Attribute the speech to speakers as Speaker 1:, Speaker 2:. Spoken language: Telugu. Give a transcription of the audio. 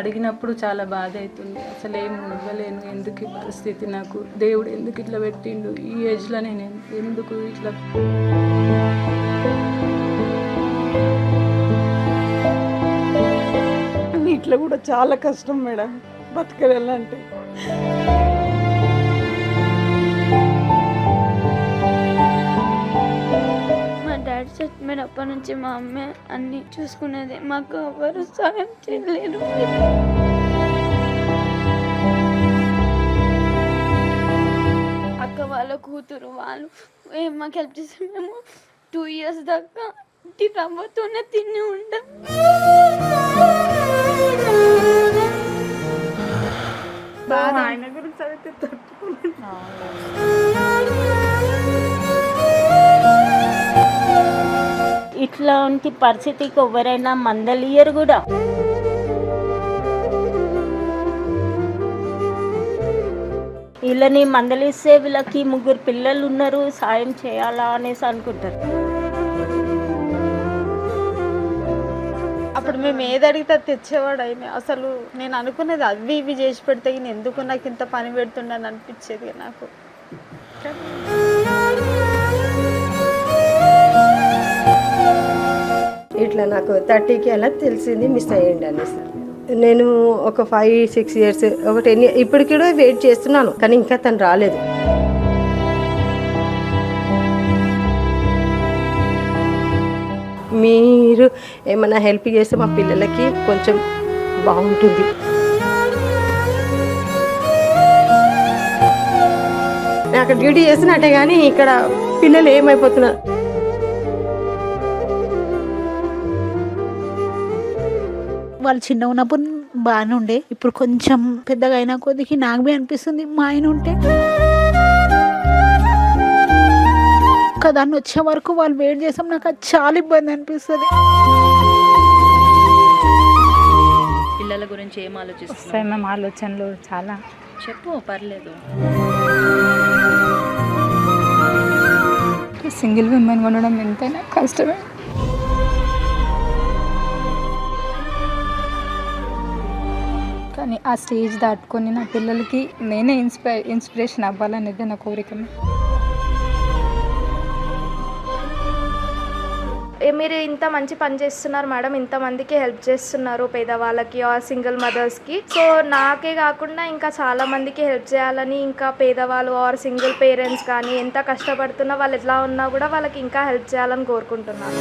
Speaker 1: అడిగినప్పుడు చాలా బాధ అవుతుంది అసలు ఏం ఇవ్వలేను ఎందుకు ఈ పరిస్థితి నాకు? దేవుడు ఎందుకు ఇట్లా పెట్టిండు? ఈ ఏజ్లో నేను ఎందుకు ఇట్లా
Speaker 2: ఇట్లా కూడా చాలా కష్టం మేడం బతకలేలంటే.
Speaker 3: చచ్చిపోయినప్పటి నుంచి మా అమ్మ అన్ని చూసుకునేది. మాకు ఎవరు సాయం చేయలేరు. అక్క వాళ్ళ కూతురు వాళ్ళు ఏం మాకు హెల్ప్ చేస్తే మేము టూ ఇయర్స్ దాకా ఇంటి రవ్వతోనే తిని ఉండం.
Speaker 2: ఆయన గురించి అయితే తట్టుకోలేదు.
Speaker 4: ఇట్లాంటి పరిస్థితికి ఎవరైనా మందలియరు కూడా. వీళ్ళని మందలిస్తే వీళ్ళకి ముగ్గురు పిల్లలు ఉన్నారు సాయం చేయాలా అనేసి అనుకుంటారు.
Speaker 5: అప్పుడు మేము ఏది అడిగితే అది తెచ్చేవాడు ఆయన. అసలు నేను అనుకునేది అవి ఇవి చేసి పెడితే ఎందుకు నాకు ఇంత పని పెడుతుండని అనిపించేది నాకు.
Speaker 6: ఇట్లా నాకు థర్టీకి అలా తెలిసింది మిస్ అయ్యండి అనేసి. నేను ఒక ఫైవ్ సిక్స్ ఇయర్స్ ఒక టెన్ ఇయర్ ఇప్పటికి కూడా వెయిట్ చేస్తున్నాను కానీ ఇంకా తను రాలేదు. మీరు ఏమైనా హెల్ప్ చేస్తే మా పిల్లలకి కొంచెం బాగుంటుంది. నాకు అక్కడ డ్యూటీ చేస్తున్నట్టే కానీ ఇక్కడ పిల్లలు ఏమైపోతున్నారు?
Speaker 7: వాళ్ళు చిన్న ఉన్నప్పుడు బాగానే ఉండే. ఇప్పుడు కొంచెం పెద్దగా అయినా కొద్దికి నాకు బి అనిపిస్తుంది మా ఆయన ఉంటే. దాన్ని వచ్చే వరకు వాళ్ళు వెయిట్ చేసాం నాకు అది చాలా ఇబ్బంది అనిపిస్తుంది.
Speaker 8: పిల్లల గురించి ఏం ఆలోచిస్తాం
Speaker 2: వస్తాయి మేము ఆలోచనలు చాలా.
Speaker 8: చెప్పు పర్లేదు.
Speaker 9: సింగిల్ విమెన్ ఉండడం ఎంతైనా కష్టమే. కానీ ఆ స్టేజ్ దాటుకొని నా పిల్లలకి నేనే ఇన్స్పై ఇన్స్పిరేషన్ అవ్వాలనేది నా కోరిక.
Speaker 10: మీరు ఇంత మంచి పని చేస్తున్నారు మేడం. ఇంతమందికి హెల్ప్ చేస్తున్నారు పేదవాళ్ళకి ఆ సింగిల్ మదర్స్కి. సో నాకే కాకుండా ఇంకా చాలా మందికి హెల్ప్ చేయాలని ఇంకా పేదవాళ్ళు ఆర్ సింగిల్ పేరెంట్స్ కానీ ఎంత కష్టపడుతున్నా వాళ్ళు ఎట్లా ఉన్నా కూడా వాళ్ళకి ఇంకా హెల్ప్ చేయాలని కోరుకుంటున్నాను.